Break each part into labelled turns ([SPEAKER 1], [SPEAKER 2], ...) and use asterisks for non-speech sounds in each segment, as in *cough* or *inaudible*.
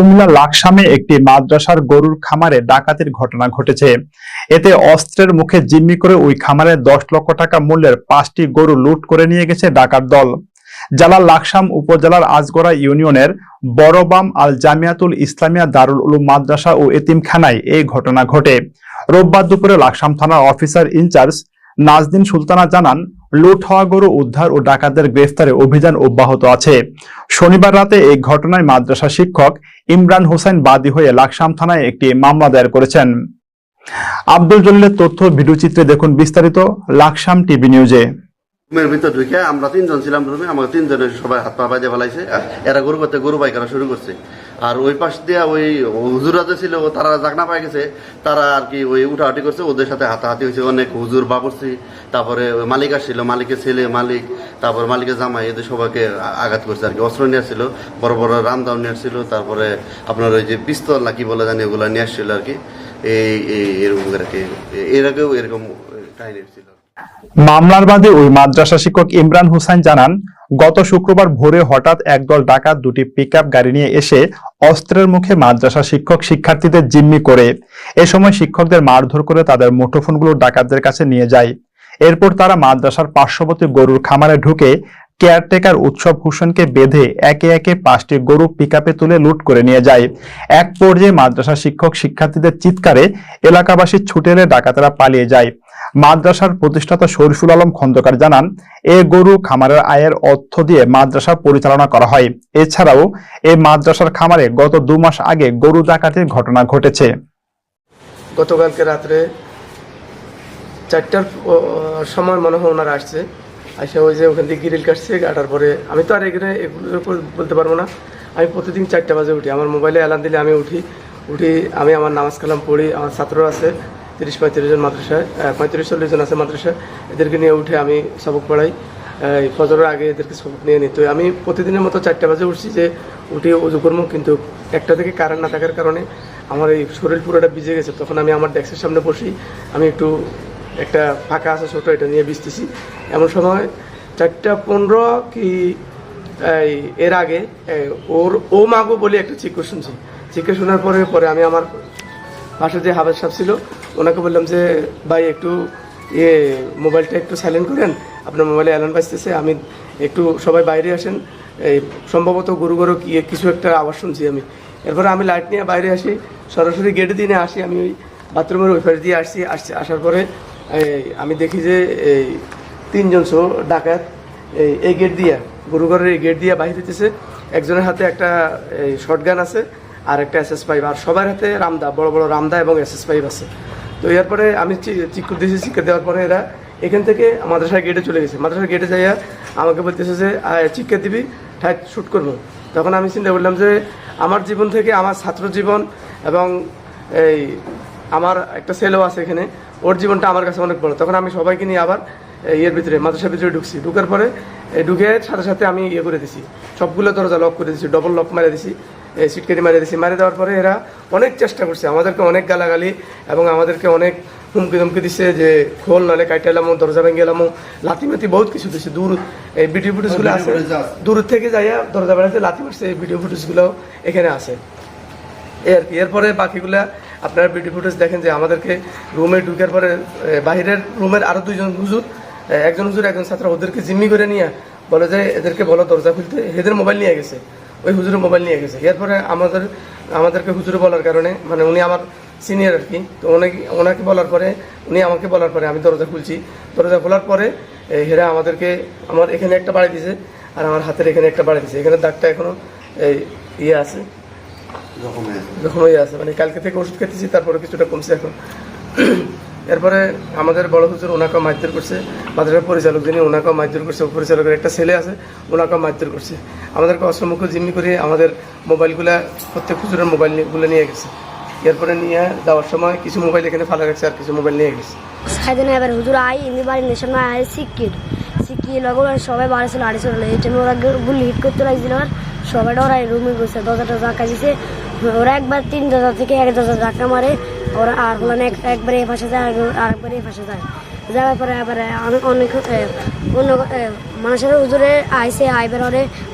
[SPEAKER 1] কুমিল্লা লাকসামে একটি মাদ্রাসার গরুর খামারে ডাকাতির ঘটনা ঘটেছে। এতে অস্ত্রের মুখে জিম্মি করে ওই খামারে দশ লক্ষ টাকা মূল্যের পাঁচটি গরু লুট করে নিয়ে গেছে ডাকাত দল। জেলা লাকসাম উপজেলার আজগড়া ইউনিয়নের বড়বাম আল জামিয়াতুল ইসলামিয়া দারুল উলুম মাদ্রাসা ও এতিমখানায় এই ঘটনা ঘটে। রোববার দুপুরে লাকসাম থানার অফিসার ইনচার্জ নাজদিন সুলতানা জানান লুট হওয়া গরু উদ্ধার ও ডাকাতদের গ্রেফতারে অভিযান অব্যাহত আছে। শনিবার রাতে এই ঘটনায় মাদ্রাসা শিক্ষক ইমরান হোসেন বাদী হয়ে লাকসাম থানায় একটি মামলা দায়ের করেছেন। আব্দুল জলিলের তথ্য ভিডিওচিত্রে দেখুন বিস্তারিত, লাকসাম টিভি নিউজে।
[SPEAKER 2] রুমের ভিতর ঢুকে আমরা তিনজন ছিলাম রুমে, আমাকে তিনজনের সবাই হাত পা বাইদে ফেলাইছে। এরা গরু করতে গরু পাইকারা শুরু করছে। আর ওই পাশ দিয়ে ওই হুজুরা যে ছিল, তারা জাগনা পাই গেছে, তারা আর কি ওই উঠাহাটি করছে, ওদের সাথে হাতাহাতি হয়েছে। অনেক হুজুর বাবরছি তারপরে মালিক আসছিল, মালিকের ছেলে, মালিক, তারপর মালিকের জামাই, এদের সবাইকে আঘাত করছে আর কি। অস্ত্র নিয়ে আসছিল, বড় বড় রামদাও নিয়ে আসছিল, তারপরে আপনার ওই যে পিস্তল নাকি বলে জানি ওগুলো নিয়ে আসছিল আর কি। এই- এরকম আর কি এর আগেও এরকম কাহিনী ছিল।
[SPEAKER 1] মামলার বাদে ওই মাদ্রাসা শিক্ষক ইমরান হুসাইন জানান গত শুক্রবার ভোরে হঠাৎ একদল ডাকাত দুটি পিকআপ গাড়ি নিয়ে এসে অস্ত্রের মুখে মাদ্রাসা শিক্ষক শিক্ষার্থীদের জিম্মি করে। এ সময় শিক্ষকদের মারধর করে তাদের মুঠোফোনগুলো ডাকাতদের কাছে নিয়ে যায়। এরপর তারা মাদ্রাসার পার্শ্ববর্তী গরুর খামারে ঢুকে কেয়ারটেকার উৎসব হোসেনকে বেঁধে একে একে পাঁচটি গরু পিকআপে তুলে লুট করে নিয়ে যায়। এক পর্যায়ে মাদ্রাসা শিক্ষক শিক্ষার্থীদের চিৎকারে এলাকাবাসী ছুটে এলে ডাকাতেরা পালিয়ে যায়। মাদ্রাসার প্রতিষ্ঠাতা শরীফুল আলম খন্দকার জানান, এ গরু খামারের আয়ের অর্থ দিয়ে মাদ্রাসা পরিচালনা করা হয়। এছাড়াও এই মাদ্রাসার খামারে গত দু মাস আগে গরু ডাকাতির ঘটনা ঘটেছে।
[SPEAKER 3] গতকালকে রাত্রে চারটার সময় মনে হয় ওনারা আসছে। আসে ওই যে ওখান থেকে গ্রিল কাটছে, কাটার পরে আমি তো আর এখানে উপর বলতে পারব না। আমি প্রতিদিন চারটা বাজে উঠি। আমার মোবাইলে অ্যালার্ম দিলে আমি উঠি। উঠি, আমি আমার নামাজ কালাম পড়ি। আমার ছাত্র আছে, তিরিশ পঁয়ত্রিশ জন মাদ্রাসায় পঁয়ত্রিশ চল্লিশ জন আছে মাদ্রাসায়। এদেরকে নিয়ে উঠে আমি সবক পড়াই। এই ফজরের আগে এদেরকে সবক নিয়ে নিই তো আমি প্রতিদিনের মতো চারটা বাজে উঠছি যে উঠে উজু করব, কিন্তু একটা থেকে কারেন্ট না থাকার কারণে আমার এই শরীর পুরোটা ভিজে গেছে। তখন আমি আমার ডেস্কের সামনে বসি। আমি একটু একটা ফাঁকা আছে ছোটো, এটা নিয়ে বিচতেছি এমন সময় চারটা পনেরো কি, এই, এর আগে ওর, ও মাগো বলে একটা চিক্কু শুনছি। চিক্কু শোনার পরে পরে আমি আমার পাশে যে হাবের সাহেব ছিল, ওনাকে বললাম যে, ভাই, একটু ইয়ে মোবাইলটা একটু সাইলেন্ট করেন। আপনার মোবাইলে অ্যালার্ম বাজতেছে, আমি একটু সবাই বাইরে আসেন। এই, সম্ভবত গরু গরু কিছু একটা আওয়াজ শুনছি আমি। এরপরে আমি লাইট নিয়ে বাইরে আসি, সরাসরি গেট দিয়ে আসি, আমি ওই বাথরুমের ওই পাশ দিয়ে আসছি আসছি আসার পরে এই, আমি দেখি যে এই তিনজন শো ডাকাত এই এই গেট দিয়া গরুঘরের এই গেট দিয়া বাহির হইতেছে। একজনের হাতে একটা এই শর্টগান আছে আর একটা এসএস পাইপ আর সবার হাতে রামদা বড় বড় রামদা এবং এসএস পাইপ আছে। তো এরপরে আমি চি- চিক্কু দিয়েছি চিক্কু দেওয়ার পরে এরা এখান থেকে মাদ্রাসার গেটে চলে গেছে। মাদ্রাসার গেটে যাইয়া আমাকে বলতেছে যে চিক্কে দিবি ঠাই শ্যুট করব। তখন আমি চিন্তা করলাম যে আমার জীবন থেকে আমার ছাত্র জীবন এবং এই আমার একটা ছেলেও আছে এখানে ওর জীবনটা আমার কাছে অনেক বড়। তখন আমি সবাইকে নিয়ে আবার ইয়ের ভিতরে মাদ্রাসার ভিতরে ঢুকছি। ঢুকার পরে ঢুকে সাথে সাথে আমি ইয়ে করে দিছি। সবগুলো দরজা লক করে দিছি ডবল লক মারে দিছি সিটকেটি মারে দিছি। মারে দেওয়ার পরে এরা অনেক চেষ্টা করছে। আমাদেরকে অনেক গালাগালি এবং আমাদেরকে অনেক হুমকি ধুমকি দিচ্ছে যে খোল নালে কাইটে এলামো দরজা ভেঙে এলামো লাথি মাতি বহুত কিছু দিচ্ছে দূর এই ভিডিও ফুটেজগুলো আছে। দূর থেকে যাইয়া দরজা বেড়াতে লাথি মারছে এই ভিডিও ফুটেজগুলো এখানে আছে। এর কি। এরপরে বাকিগুলা আপনারা ভিডিও ফুটেজ দেখেন যে আমাদেরকে রুমে ঢুকার পরে বাহিরের রুমের আরও দুইজন হুজুর একজন হুজুর, একজন ছাত্র, ওদেরকে জিম্মি করে নিয়ে বলে যে, এদেরকে বলো, দরজা খুলতে। এদের মোবাইল নিয়ে গেছে। ওই হুজুরের মোবাইল নিয়ে গেছে। এরপরে আমাদের, আমাদেরকে হুজুরে বলার কারণে মানে উনি আমার সিনিয়র আর কি তো ওনাকে ওনাকে বলার পরে, উনি আমাকে বলার পরে আমি দরজা খুলছি। দরজা খোলার পরে হেরা আমাদেরকে, আমার এখানে একটা বাড়ি দিছে, আর আমার হাতের এখানে একটা বাড়ি দিছে। এখানে দাগটা এখনও এই ইয়ে আছে।
[SPEAKER 2] যখন হয়েছে
[SPEAKER 3] যখন হয়ে আছে মানে কালকে থেকে ওষুধ খেতেছি তারপরে কিছুটা কমছে এখন। *clears throat* এরপরে আমাদের বড় হুজুর ওনাকেও মারধর করছে। মাদ্রাসার পরিচালক যিনি ওনাকেও মারধর করছে। পরিচালকের একটা ছেলে আছে ওনাকেও মারধর করছে। আমাদেরকে অসম্মুখ জিম্মি করে আমাদের মোবাইলগুলা প্রত্যেক হুজুরের মোবাইলগুলো নিয়ে গেছে। এরপরে নিয়ে যাওয়ার সময় কিছু মোবাইল এখানে ফালা রাখছে আর কিছু মোবাইল নিয়ে গেছে।
[SPEAKER 4] সাইদিন এবার হুজুর আই ইন্দি বাড়ি নেশন আই সিকির। সিকি লগর সবাই বাড়ি ছিল আড়ি ছিল এই টাইমে ওরা গুলি হিট করতে লাগছিল আর সবাই ওরা রুমে গেছে দরজাটা ধাক্কা দিছে। ওরা একবার তিন দরজা থেকে এক দরজা ধাক্কা মারে, ওরা আর না, এক- একবার এই পাশে যায় আর- আরেকবার এই পাশে যায়। যাওয়ার পরে আবার অনেক অনেক অন্য মানুষের হুজুরে আইসে আইবার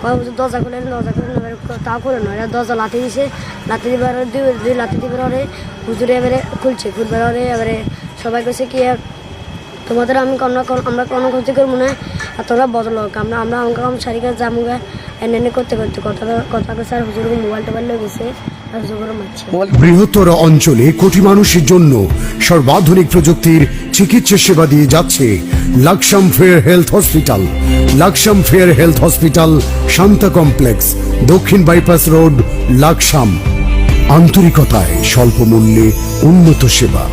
[SPEAKER 4] হুজুর দরজা খুলে দরজা খুলে তা করে নয় এটা দরজা লাথি দিছে, লাথি দিবার দুই দুই লাথি দিবার পরে হুজুরে এবারে খুলছে, খুলবার পরে এবারে সবাই কইছে কি তোমাদের আমি কোনো আমরা কোনো ক্ষতি করব না আর তোরা বদলোক আমরা আমরা আমাকে আমি শাড়িকে জামুগা এনে করতে করতে কথা কথা আর হুজুর মোবাইল টোবাইল লয়ে গেছে
[SPEAKER 5] বৃহত্তর অঞ্চলে কোটি মানুষের জন্য সর্বাধুনিক প্রযুক্তির চিকিৎসা সেবা দিয়ে যাচ্ছে Laksam fair health hospital. Laksam fair health hospital Shanta complex, দক্ষিণ বাইপাস রোড, লাকসাম। আন্তরিকতায় স্বল্প মূল্যে উন্নত সেবা।